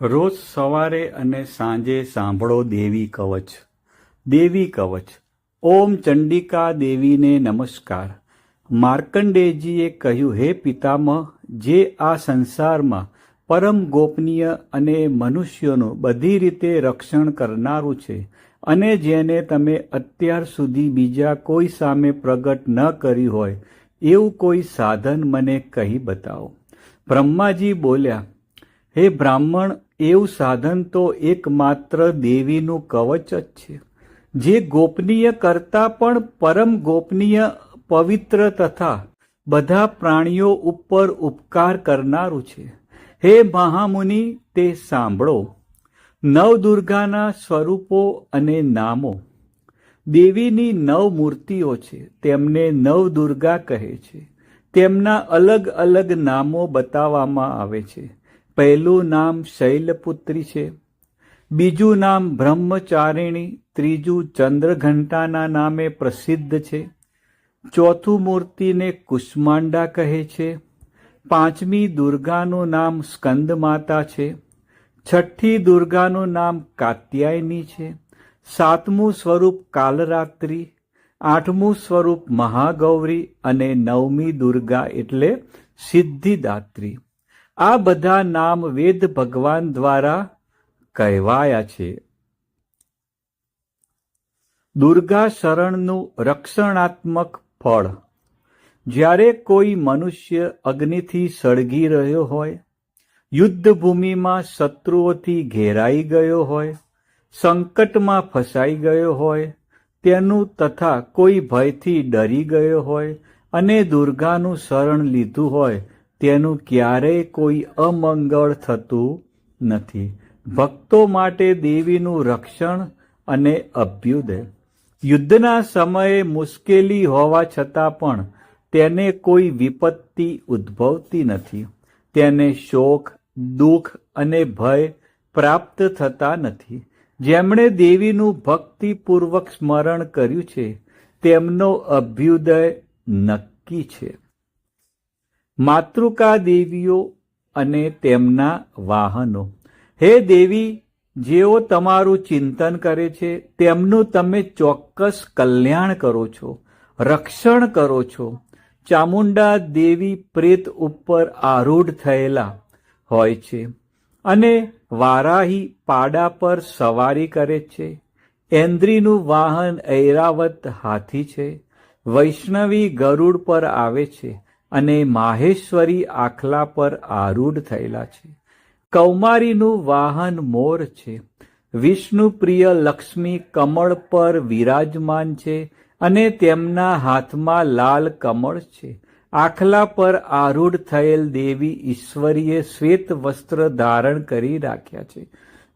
રોજ સવારે અને સાંજે સાંભળો દેવી કવચ. દેવી કવચ. ઓમ ચંડિકા દેવીને નમસ્કાર. માર્કંડેયજીએ કહ્યું, હે પિતામહ, જે આ સંસારમાં પરમ ગોપનીય અને મનુષ્યોનું બધી રીતે રક્ષણ કરનારું છે અને જેને તમે અત્યાર સુધી બીજા કોઈ સામે પ્રગટ ન કર્યું હોય, એવું કોઈ સાધન મને કહી બતાવો. બ્રહ્માજી બોલ્યા, હે બ્રાહ્મણ એવું સાધન તો એકમાત્ર દેવીનું કવચ જ છે. જે ગોપનીય કરતા પણ પરમ ગોપનીય, પવિત્ર તથા બધા પ્રાણીઓ ઉપર ઉપકાર કરનારું છે. હે મહામુનિ, તે સાંભળો. નવદુર્ગાના સ્વરૂપો અને નામો. દેવીની નવ મૂર્તિઓ છે, તેમને નવદુર્ગા કહે છે. તેમના અલગ અલગ નામો બતાવવામાં આવે છે. પહેલું નામ શૈલપુત્રી છે. બીજું નામ બ્રહ્મચારિણી, ત્રીજું ચંદ્રઘંટાના નામે પ્રસિદ્ધ છે. ચોથું મૂર્તિને કુષ્માંડા કહે છે. પાંચમી દુર્ગાનું નામ સ્કંદ માતા છે. છઠ્ઠી દુર્ગાનું નામ કાત્યાયની છે. સાતમું સ્વરૂપ કાલરાત્રિ, આઠમું સ્વરૂપ મહાગૌરી અને નવમી દુર્ગા એટલે સિદ્ધિદાત્રી. આ બધા નામ વેદ ભગવાન દ્વારા કહેવાયા છે. દુર્ગા શરણનું રક્ષણાત્મક ફળ. જ્યારે કોઈ મનુષ્ય અગ્નિથી સળગી રહ્યો હોય યુદ્ધ ભૂમિમાં શત્રુઓથી ઘેરાઈ ગયો હોય, સંકટમાં ફસાઈ ગયો હોય, તેનું તથા કોઈ ભયથી ડરી ગયો હોય અને દુર્ગાનું શરણ લીધું હોય તેનું ક્યારેય કોઈ અમંગળ થતું નથી. ભક્તો માટે દેવીનું રક્ષણ અને અભ્યુદય. યુદ્ધના સમયે મુશ્કેલી હોવા છતાં પણ તેને કોઈ વિપત્તિ ઉદ્ભવતી નથી. તેને શોક, દુઃખ અને ભય પ્રાપ્ત થતા નથી. જેમણે દેવીનું ભક્તિપૂર્વક સ્મરણ કર્યું છે, તેમનો અભ્યુદય નક્કી છે. માતૃકા દેવીઓ અને તેમના વાહનો. હે દેવી, જેઓ તમારું ચિંતન કરે છે, તેમનું તમે ચોક્કસ કલ્યાણ કરો છો, રક્ષણ કરો છો. ચામુંડા દેવી પ્રેત ઉપર આરૂઢ થયેલા હોય છે અને વારાહી પાડા પર સવારી કરે છે. એન્દ્રીનું વાહન ઐરાવત હાથી છે. વૈષ્ણવી ગરુડ પર આવે છે. અને માહેશ્વરી આખલા પર આરૂઢ થયેલા છે. કૌમારીનું વાહન મોર છે. વિષ્ણુ પ્રિય લક્ષ્મી કમળ પર વિરાજમાન છે અને તેમના હાથમાં લાલ કમળ છે. આખલા પર આરૂઢ થયેલ દેવી ઈશ્વરીએ શ્વેત વસ્ત્ર ધારણ કરી રાખ્યા છે.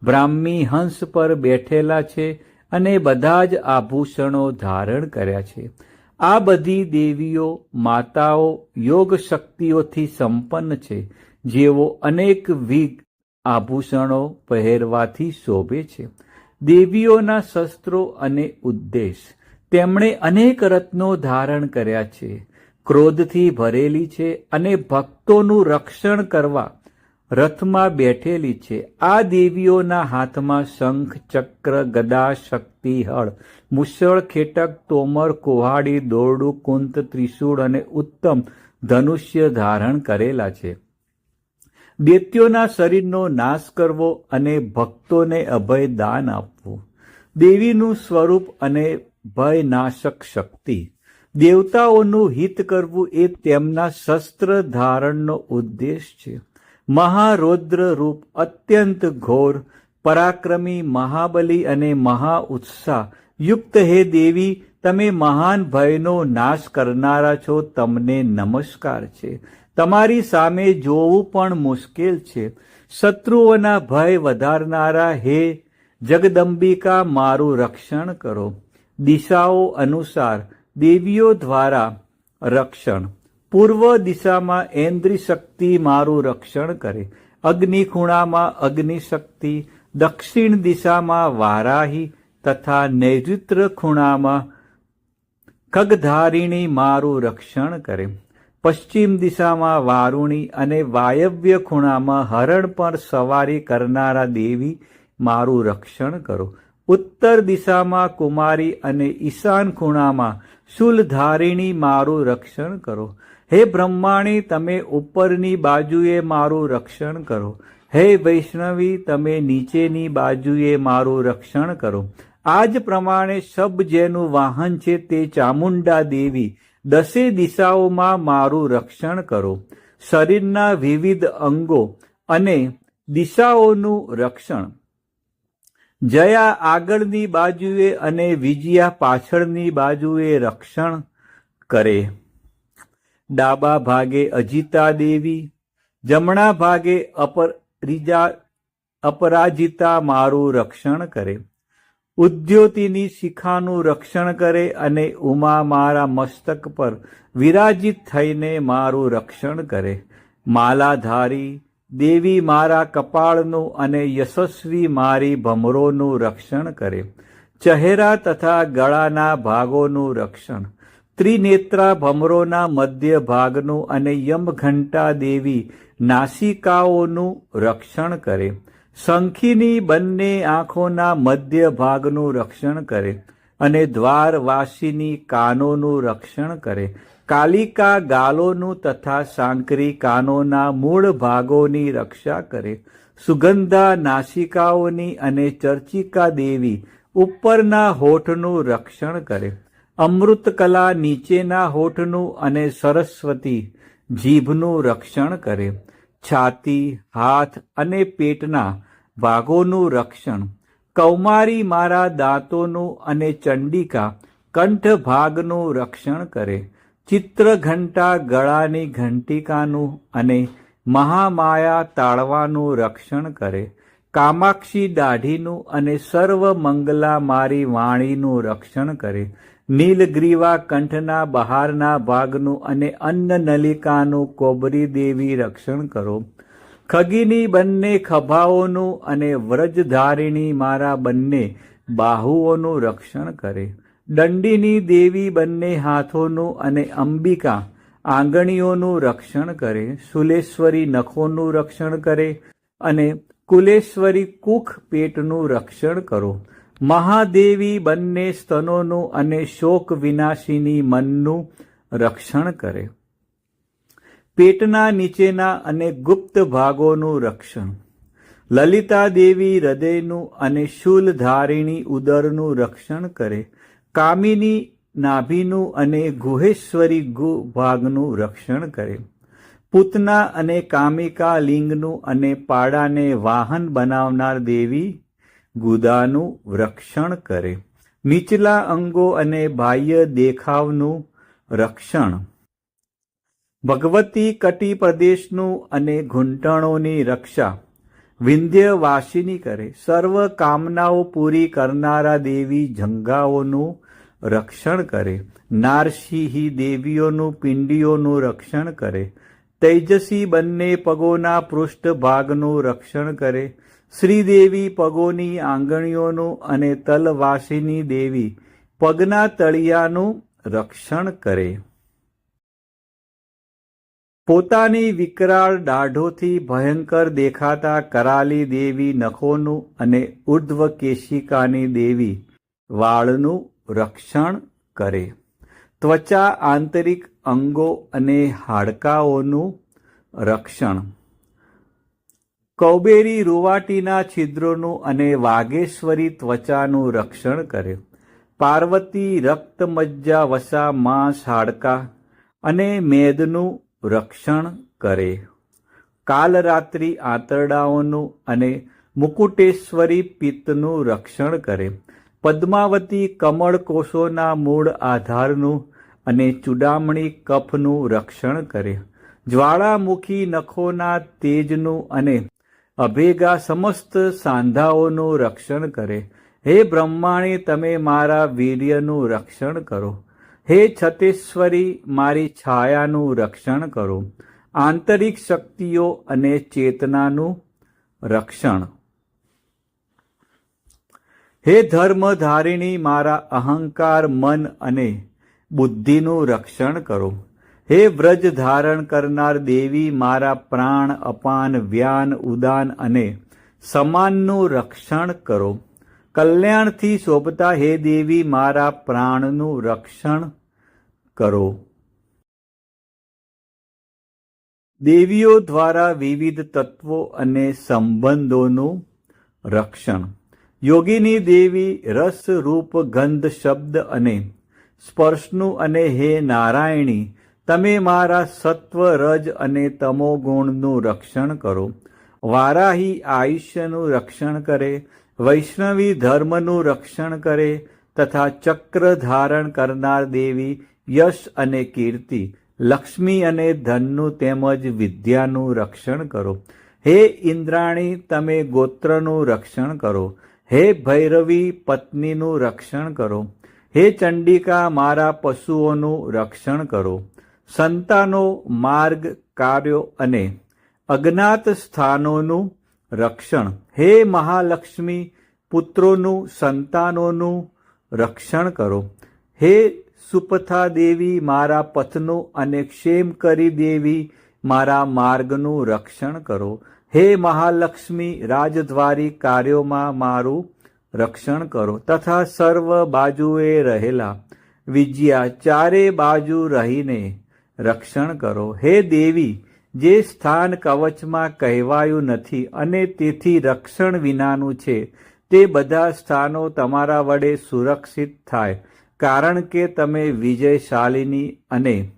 બ્રાહ્મી હંસ પર બેઠેલા છે અને બધા જ આભૂષણો ધારણ કર્યા છે. આ બધી દેવીઓ, માતાઓ યોગ શક્તિઓથી સંપન્ન છે, જેઓ અનેક વિગ આભૂષણો પહેરવાથી શોભે છે. દેવીઓના શસ્ત્રો અને ઉદ્દેશ, તેમણે અનેક રત્નો ધારણ કર્યા છે. ક્રોધથી ભરેલી છે અને ભક્તોનું રક્ષણ કરવા રથમાં બેઠેલી છે. આ દેવીઓના હાથમાં શંખ, ચક્ર, ગદા, શક્તિ, હળ. મુસળ ખેટક, તોમર, કુહાડી, દોરડું, કુંત, ત્રિશૂળ અને ઉત્તમ ધનુષ્ય ધારણ કરેલા છે. દૈત્યોના શરીરનો નાશ કરવો અને ભક્તોને અભય દાન આપવું. દેવીનું સ્વરૂપ અને ભયનાશક શક્તિ. દેવતાઓનું હિત કરવું એ તેમના શસ્ત્ર ધારણનો ઉદ્દેશ છે. મહારૌદ્ર રૂપ અત્યંત ઘોર, પરાક્રમી મહાબલી અને મહા ઉત્સાહ. યુક્ત હે દેવી, તમે મહાન ભયનો નાશ કરનારા છો, તમને નમસ્કાર છે. તમારી સામે જોવું પણ મુશ્કેલ છે. શત્રુઓના ભય વધારનારા હે, જગદંબિકા મારું રક્ષણ કરો. દિશાઓ અનુસાર, દેવીઓ દ્વારા રક્ષણ. પૂર્વ દિશામાં ઐન્દ્રી શક્તિ મારું રક્ષણ કરે. અગ્નિ ખૂણામાં અગ્નિ શક્તિ, દક્ષિણ દિશામાં વારાહી તથા નૈઋત્ર ખૂણામાં ખગધારિણી મારું રક્ષણ કરે. પશ્ચિમ દિશામાં વારુણી અને વાયવ્ય ખૂણામાં હરણ પર સવારી કરનારા દેવી મારું રક્ષણ કરો. ઉત્તર દિશામાં કુમારી અને ઈશાન ખૂણામાં શૂલધારિણી મારું રક્ષણ કરો. હે બ્રહ્માણી, તમે ઉપરની બાજુએ મારું રક્ષણ કરો. હે વૈષ્ણવી, તમે નીચેની બાજુએ મારું રક્ષણ કરો. આ જ પ્રમાણે શબ જેનું વાહન છે તે ચામુંડા દેવી, દસે દિશાઓમાં મારું રક્ષણ કરો. શરીરના વિવિધ અંગો અને દિશાઓનું રક્ષણ. જયા આગળની બાજુએ અને વિજયા પાછળની બાજુએ રક્ષણ કરે. ડાબા ભાગે અજિતા દેવી, જમણા ભાગે અપરિજા અપરાજિતા મારું રક્ષણ કરે. ઉદ્યોતિની શિખાનું રક્ષણ કરે અને ઉમા મારા મસ્તક પર વિરાજિત થઈને મારું રક્ષણ કરે. માલાધારી, દેવી મારા કપાળનું અને યશસ્વી મારી ભમરોનું રક્ષણ કરે. ચહેરા તથા ગળાના ભાગોનું રક્ષણ. ત્રિનેત્રા ભમરોના મધ્ય ભાગનું અને યમઘંટા દેવી નાસિકાઓનું રક્ષણ કરે. શંખીની બંને આંખોના મધ્ય ભાગનું રક્ષણ કરે અને દ્વારવાસીની કાનોનું રક્ષણ કરે. કાલિકા ગાલોનું તથા સાંકરી કાનોના મૂળ ભાગોની રક્ષા કરે. સુગંધા નાસિકાઓની અને ચર્ચિકા દેવી ઉપરના હોઠનું રક્ષણ કરે. અમૃતકલા નીચેના હોઠનું અને સરસ્વતી જીભનું રક્ષણ કરે. છાતી, હાથ અને પેટના ભાગોનું રક્ષણ. કૌમારી મારા દાંતોનું અને ચંડિકા કંઠ ભાગનું રક્ષણ કરે. ચિત્રઘંટા ગળાની ઘંટિકાનું અને મહામાયા તાળવાનું રક્ષણ કરે. કામાક્ષી દાઢીનું અને સર્વ મંગલા મારી વાણીનું રક્ષણ કરે. નીલગ્રીવા કંઠના બહારના ભાગનું અને અન્ન નલિકાનું કોબરી દેવી રક્ષણ કરો. ખગીની બંને ખભાઓનું અને વ્રજધારિણી મારા બંને બાહુઓનું રક્ષણ કરે. દંડીની દેવી બંને હાથોનું અને અંબિકા આંગણીઓનું રક્ષણ કરે. સુલેશ્વરી નખોનું રક્ષણ કરે અને કુલેશ્વરી કુખ પેટનું રક્ષણ કરો. મહાદેવી બંને સ્તનોનું અને શોક વિનાશીની મનનું રક્ષણ કરે. પેટના નીચેના અને ગુપ્ત ભાગોનું રક્ષણ. લલિતા દેવી હૃદયનું અને શૂલધારીણી ઉદરનું રક્ષણ કરે. કામિની નાભીનું અને ગુહેશ્વરી ગુ ભાગનું રક્ષણ કરે. પૂતના અને કામિકા લિંગનું અને પાડાને વાહન બનાવનાર દેવી ગુદાનું રક્ષણ કરે. નીચલા અંગો અને બાહ્ય દેખાવનું રક્ષણ. ભગવતી કટી પ્રદેશનું અને ઘૂંટણોની રક્ષા. વિંધ્યવાસિની કરે. સર્વ કામનાઓ પૂરી કરનારા દેવી જંગાઓનું રક્ષણ કરે. નારસિંહી દેવીઓનું પિંડીઓનું રક્ષણ કરે. તૈજસી બંને પગોના પૃષ્ઠભાગનું રક્ષણ કરે. શ્રીદેવી પગોની આંગણીઓનું અને તલવાસીની દેવી પગના તળિયાનું રક્ષણ કરે. પોતાની વિકરાળ દાઢોથી ભયંકર દેખાતા કરાલી દેવી નખોનું અને ઉર્ધ્વ કેશિકાની દેવી વાળનું રક્ષણ કરે. ત્વચા આંતરિક અંગો અને હાડકાઓનું રક્ષણ. કૌબેરી રૂવાટીના છિદ્રોનું અને વાઘેશ્વરી ત્વચાનું રક્ષણ કરે પાર્વતી રક્તમજ્જા વસા માંસ હાડકા અને મેદનું રક્ષણ કરે. કાલરાત્રિ આંતરડાઓનું અને મુકુટેશ્વરી પિત્તનું રક્ષણ કરે. પદ્માવતી કમળ કોષોના મૂળ આધારનું અને ચૂડામણી કફનું રક્ષણ કરે. જ્વાળામુખી નખોના તેજનું અને અભેગા સમસ્ત સાંધાઓનું રક્ષણ કરે. હે બ્રહ્માણી, તમે મારા વીર્યનું રક્ષણ કરો. હે છતેશ્વરી, મારી છાયાનું રક્ષણ કરો. આંતરિક શક્તિઓ અને ચેતનાનું રક્ષણ. હે ધર્મધારિણી, મારા અહંકાર, મન અને બુદ્ધિનું રક્ષણ કરો. હે વ્રજ ધારણ કરનાર દેવી, મારા પ્રાણ અપાન, વ્યાન, ઉદાન અને સમાનનું રક્ષણ કરો. કલ્યાણથી શોભતા હે દેવી, મારા પ્રાણનું રક્ષણ કરો. દેવીઓ દ્વારા વિવિધ તત્વો અને સંબંધોનું રક્ષણ. યોગીની દેવી રસ, રૂપ, ગંધ, શબ્દ અને સ્પર્શનું અને હે નારાયણી તમે મારા સત્વ રજ અને તમો ગુણનું રક્ષણ કરો. વારાહી આયુષ્યનું રક્ષણ કરે, વૈષ્ણવી ધર્મનું રક્ષણ કરે, તથા ચક્ર ધારણ કરનાર દેવી યશ અને કીર્તિ, લક્ષ્મી અને ધનનું તેમજ વિદ્યાનું રક્ષણ કરો. હે ઇન્દ્રાણી, તમે ગોત્રનું રક્ષણ કરો. હે ભૈરવી, પત્નીનું રક્ષણ કરો. હે ચંડિકા, મારા પશુઓનું રક્ષણ કરો. સંતાનો માર્ગ, કાર્યો અને અજ્ઞાત સ્થાનોનું રક્ષણ. હે મહાલક્ષ્મી, પુત્રોનું, સંતાનોનું રક્ષણ કરો. હે સુપથા દેવી, મારા પથનું અને ક્ષેમ કરી દેવી, મારા માર્ગનું રક્ષણ કરો. હે મહાલક્ષ્મી, રાજદ્વારી કાર્યોમાં મારું રક્ષણ કરો. તથા સર્વ બાજુએ રહેલા વિજયા ચારે બાજુ રહીને રક્ષણ કરો. હે દેવી, જે સ્થાન કવચમાં કહેવાયું નથી અને તેથી રક્ષણ વિનાનું છે, તે બધા સ્થાનો તમારા વડે સુરક્ષિત થાય, કારણ કે તમે વિજયશાલિની અને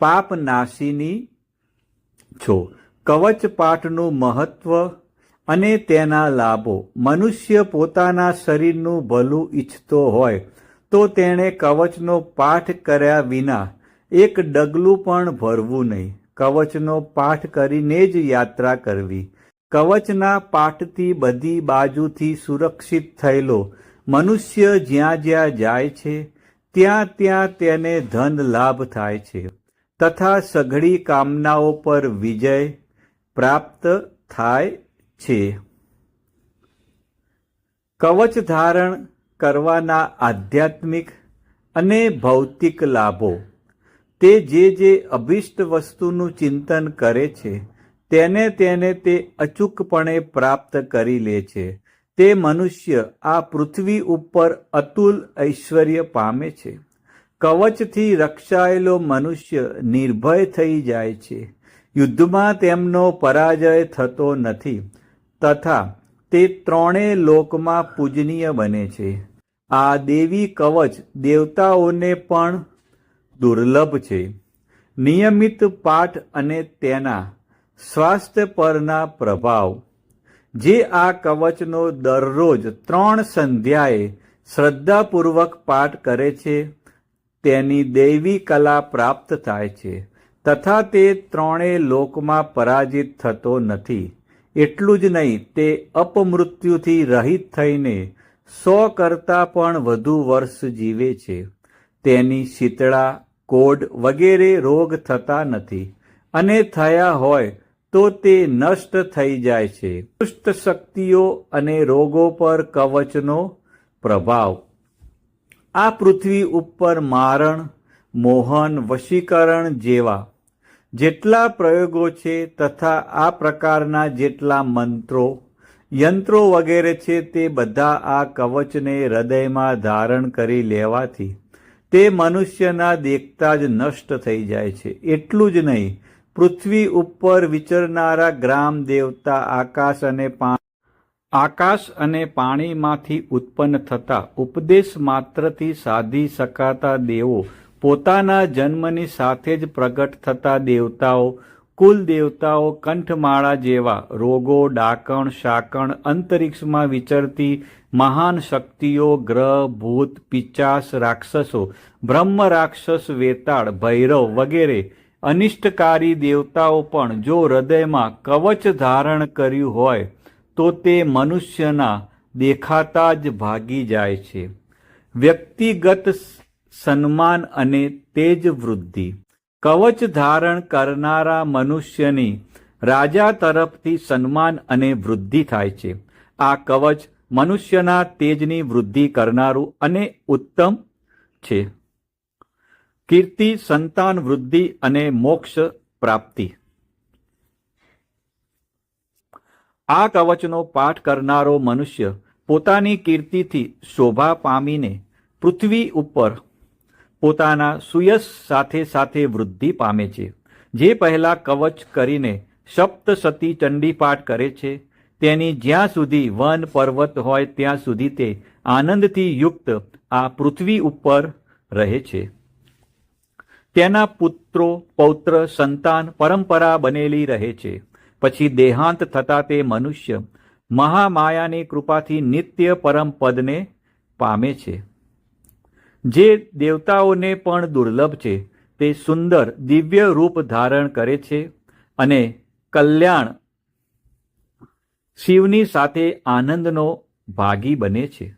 પાપનાશીની છો. કવચ પાઠનું મહત્વ અને તેના લાભો. મનુષ્ય પોતાના શરીરનું ભલું ઈચ્છતો હોય, તો તેણે કવચનો પાઠ કર્યા વિના એક ડગલું પણ ભરવું નહીં. કવચનો પાઠ કરીને જ યાત્રા કરવી. કવચના પાઠથી બધી બાજુથી સુરક્ષિત થયેલો મનુષ્ય જ્યાં જ્યાં જાય છે, ત્યાં ત્યાં તેને ધન લાભ થાય છે. તથા સઘળી કામનાઓ પર વિજય પ્રાપ્ત થાય છે. કવચ ધારણ કરવાના આધ્યાત્મિક અને ભૌતિક લાભો. તે જે જે અભિષ્ટ વસ્તુનું ચિંતન કરે છે, તેને તેને તે અચૂકપણે પ્રાપ્ત કરી લે છે. તે મનુષ્ય આ પૃથ્વી ઉપર અતુલ ઐશ્વર્ય પામે છે. કવચથી રક્ષાયેલો મનુષ્ય નિર્ભય થઈ જાય છે. યુદ્ધમાં તેમનો પરાજય થતો નથી, તથા તે ત્રણેય લોકમાં પૂજનીય બને છે. આ દેવી કવચ દેવતાઓને પણ દુર્લભ છે. નિયમિત પાઠ અને તેના સ્વાસ્થ્ય પરના પ્રભાવ. જે આ કવચનો દરરોજ ત્રણ સંધ્યાએ શ્રદ્ધાપૂર્વક પાઠ કરે છે, તેની દૈવી કલા પ્રાપ્ત થાય છે. તથા તે ત્રણેય લોકમાં પરાજિત થતો નથી. એટલું જ નહીં, તે અપમૃત્યુથી રહિત થઈને સો કરતાં પણ વધુ વર્ષ જીવે છે. તેની શીતળા કોડ વગેરે રોગ થતા નથી. અને થયા હોય તો તે નષ્ટ થઈ જાય છે. દુષ્ટ શક્તિઓ અને રોગો પર કવચનો પ્રભાવ. આ પૃથ્વી ઉપર મારણ, મોહન, વશીકરણ જેવા જેટલા પ્રયોગો છે તથા આ પ્રકારના જેટલા મંત્રો, યંત્રો વગેરે છે તે બધા આ કવચને હૃદયમાં ધારણ કરી લેવાથી તે મનુષ્યના દેખતા જ નષ્ટ થઈ જાય છે. એટલું જ નહીં, પૃથ્વી ઉપર વિચરનારા ગ્રામ દેવતા આકાશ અને આકાશ અને પાણીમાંથી ઉત્પન્ન થતા ઉપદેશ માત્રથી સાધી શકાતા દેવો પોતાના જન્મની સાથે જ પ્રગટ થતા દેવતાઓ કુલ દેવતાઓ કંઠમાળા જેવા રોગો, ડાકણ, શાકણ, અંતરિક્ષમાં વિચરતી મહાન શક્તિઓ, ગ્રહ, ભૂત, પિચાસ, રાક્ષસો, બ્રહ્મ, રાક્ષસ, વેતાળ, ભૈરવ વગેરે અનિષ્ટકારી દેવતાઓ પણ જો હૃદયમાં કવચ ધારણ કર્યું હોય, તો તે મનુષ્યના દેખાતા જ ભાગી જાય છે. વ્યક્તિગત સન્માન અને તેજ વૃદ્ધિ. કવચ ધારણ કરનારા મનુષ્યની રાજા તરફથી સન્માન અને વૃદ્ધિ થાય છે. આ કવચ મનુષ્યના તેજની વૃદ્ધિ કરનારું અને ઉત્તમ છે. કીર્તિ, સંતાન, વૃદ્ધિ અને મોક્ષ પ્રાપ્તિ. આ કવચનો પાઠ કરનારો મનુષ્ય પોતાની કીર્તિથી શોભા પામીને પૃથ્વી ઉપર પોતાના સુયશ સાથે સાથે વૃદ્ધિ પામે છે. જે પહેલા કવચ કરીને સપ્તસતી ચંડીપાઠ કરે છે, તેની જ્યાં સુધી વન પર્વત હોય ત્યાં સુધી તે આનંદથી યુક્ત આ પૃથ્વી ઉપર રહે છે. તેના પુત્રો, પૌત્ર, સંતાન, પરંપરા બનેલી રહે છે. પછી દેહાંત થતા તે મનુષ્ય મહામાયાની કૃપાથી નિત્ય પરમ પદને પામે છે. જે દેવતાઓને પણ દુર્લભ છે, તે સુંદર દિવ્ય રૂપ ધારણ કરે છે અને કલ્યાણ શિવની સાથે આનંદનો ભાગી બને છે.